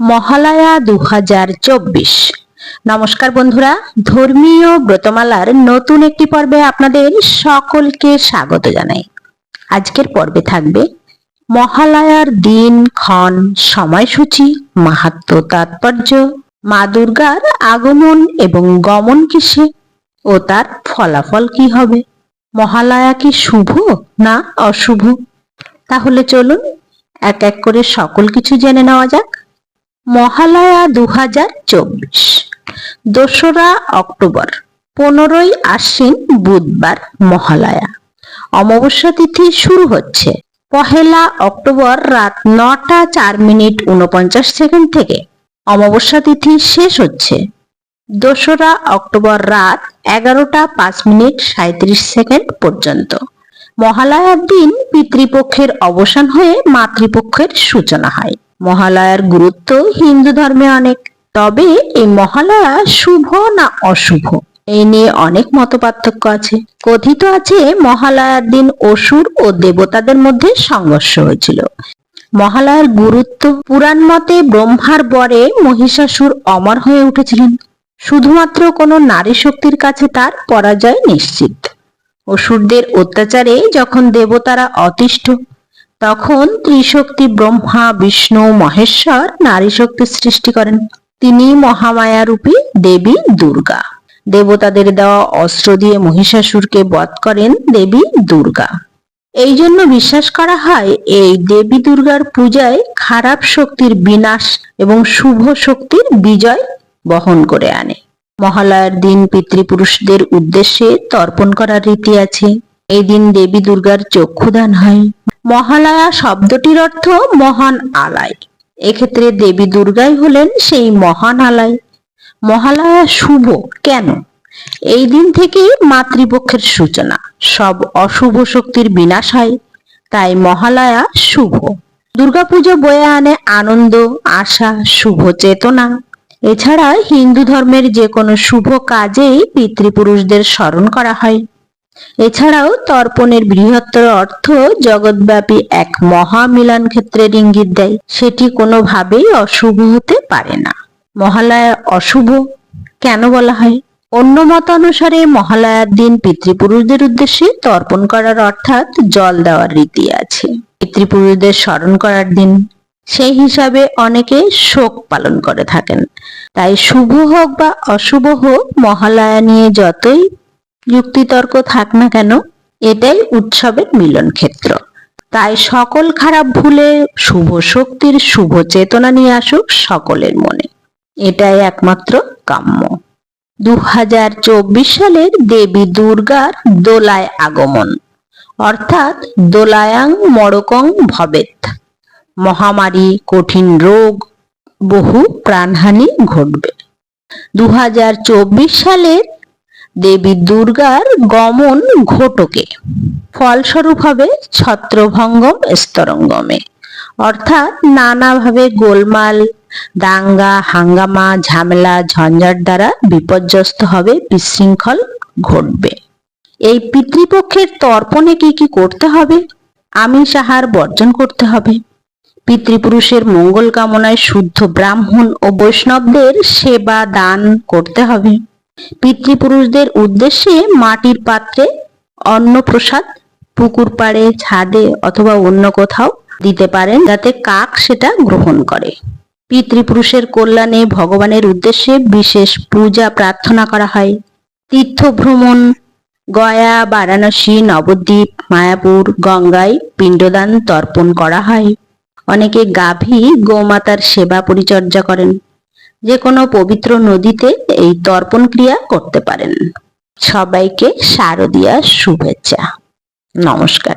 মহালয়া দু হাজার চব্বিশ। নমস্কার বন্ধুরা, ধর্মীয় ব্রতমালার নতুন একটি পর্বে আপনাদের সকলকে স্বাগত জানাই। আজকের পর্বে থাকবে মহালয়ার দিন ক্ষণ সময়সূচি, মাহাত্ম তাৎপর্য, মা দুর্গার আগমন এবং গমন কিসে ও তার ফলাফল কি হবে? মহালয়া কি শুভ না অশুভ? তাহলে চলুন এক এক করে সকল কিছু জেনে নেওয়া যাক। মহালয়া দু হাজার চব্বিশ, দোসরা অক্টোবর, পনেরোই আশ্বিন বুধবার মহালয়া। অমাবস্যা তিথি শুরু হচ্ছে। পহেলা অক্টোবর রাত নটা চার মিনিট উনপঞ্চাশ সেকেন্ড থেকে অমাবস্যা তিথি শেষ হচ্ছে। দোসরা অক্টোবর রাত এগারোটা পাঁচ মিনিট সাঁত্রিশ সেকেন্ড পর্যন্ত। মহালয়ার দিন পিতৃপক্ষের অবসান হয়ে মাতৃপক্ষের সূচনা হয়। মহালয়ার গুরুত্ব হিন্দু ধর্মে অনেক, তবে এই মহালয়া শুভ না অশুভ? এই নিয়ে অনেক মতপার্থক্য আছে। কথিত আছে, মহালয়ার দিন অসুর ও দেবতাদের মধ্যে সংঘর্ষ হয়েছিল। মহালয়ার গুরুত্ব পুরাণ মতে ব্রহ্মার বরে মহিষাসুর অমর হয়ে উঠেছিলেন। শুধুমাত্র কোনো নারী শক্তির কাছে তার পরাজয় নিশ্চিত। অসুরদের অত্যাচারে যখন দেবতারা অতিষ্ঠ, তখন ত্রিশক্তি ব্রহ্মা, বিষ্ণু, মহেশ্বর নারী শক্তির সৃষ্টি করেন। তিনি মহামায়ারূপী দেবী দুর্গা। দেবতাদের দেওয়া অস্ত্র দিয়ে মহিষাসুরকে বধ করেন দেবী দুর্গা। এই জন্য বিশ্বাস করা হয়, এই দেবী দুর্গার পূজায় খারাপ শক্তির বিনাশ এবং শুভ শক্তির বিজয় বহন করে আনে। মহালয়ার দিন পিতৃপুরুষদের উদ্দেশ্যে তর্পণ করার রীতি আছে। এই দিন দেবী দুর্গার চক্ষুদান হয়। মহালয়া শব্দটির অর্থ মহান আলায়। এক্ষেত্রে দেবী দুর্গাই হলেন সেই মহান আলায়। মহালয়া শুভ কেন? এই দিন থেকে মাতৃপক্ষের সূচনা। সব অশুভ শক্তির বিনাশ হয়। তাই মহালয়া শুভ। দুর্গাপুজো বয়ে আনে আনন্দ, আশা, শুভ চেতনা। এছাড়া হিন্দু ধর্মের যে কোনো শুভ কাজেই পিতৃপুরুষদের স্মরণ করা হয়। এছাড়াও তর্পণের বৃহত্তর অর্থ জগৎব্যাপী এক মহামিলন ক্ষেত্রের ইঙ্গিত দেয়। সেটি কোনোভাবেই অশুভ হতে পারে না। মহালয়া অশুভ, কেন বলা হয়? অন্য মতানুসারে মহালয়ার দিন পিতৃপুরুষদের উদ্দেশ্যে তর্পণ করার অর্থাৎ জল দেওয়ার রীতি আছে। পিতৃপুরুষদের স্মরণ করার দিন সেই হিসাবে অনেকে শোক পালন করে থাকেন। তাই শুভ হোক বা অশুভ হোক, মহালয়া নিয়ে যতই যুক্তিতর্ক থাক না কেন, এটাই উৎসবের মিলন ক্ষেত্র। তাই সকল খারাপ ভুলে শুভ শক্তির শুভ চেতনা নিয়ে আসুক সকলের মনে। এটাই একমাত্র কাম্য। দু হাজার চব্বিশ সালের দেবী দুর্গার দোলায় আগমন। অর্থাৎ দোলায়াং মরকং ভবেত মহামারী, কঠিন রোগ, বহু প্রাণহানি ঘটবে। দু হাজার চব্বিশ সালের দেবী দুর্গার গমন ঘটকে ফলস্বরূপ হবে ছত্রভঙ্গম স্তরঙ্গমে। অর্থাৎ নানাভাবে গোলমাল, দাঙ্গা, হাঙ্গামা, ঝামেলা, ঝঞ্ঝাট দ্বারা বিপর্যস্ত হবে, বিশৃঙ্খল ঘটবে। এই পিতৃপক্ষের তর্পণে কি কি করতে হবে? আমিষ আহার বর্জন করতে হবে। পিতৃপুরুষের মঙ্গল কামনায় শুদ্ধ ব্রাহ্মণ ও বৈষ্ণবদের সেবা দান করতে হবে। পিতৃপুরুষদের উদ্দেশ্যে মাটির পাত্রে অন্ন প্রসাদ পুকুর পাড়ে ছাদে অথবা অন্য কোথাও দিতে পারেন যাতে কাক সেটা গ্রহণ করে। পিতৃপুরুষের কল্যাণে ভগবানের উদ্দেশ্যে বিশেষ পূজা প্রার্থনা করা হয়। তীর্থ ভ্রমণ, গয়া, বারাণসী, নবদ্বীপ, মায়াপুর, গঙ্গায় পিণ্ডদান তর্পণ করা হয়। অনেকে গাভী গোমাতার সেবা পরিচর্যা করেন। যে কোনো পবিত্র নদীতে এই তর্পণ ক্রিয়া করতে পারেন। সবাইকে শারদীয়া শুভেচ্ছা। নমস্কার।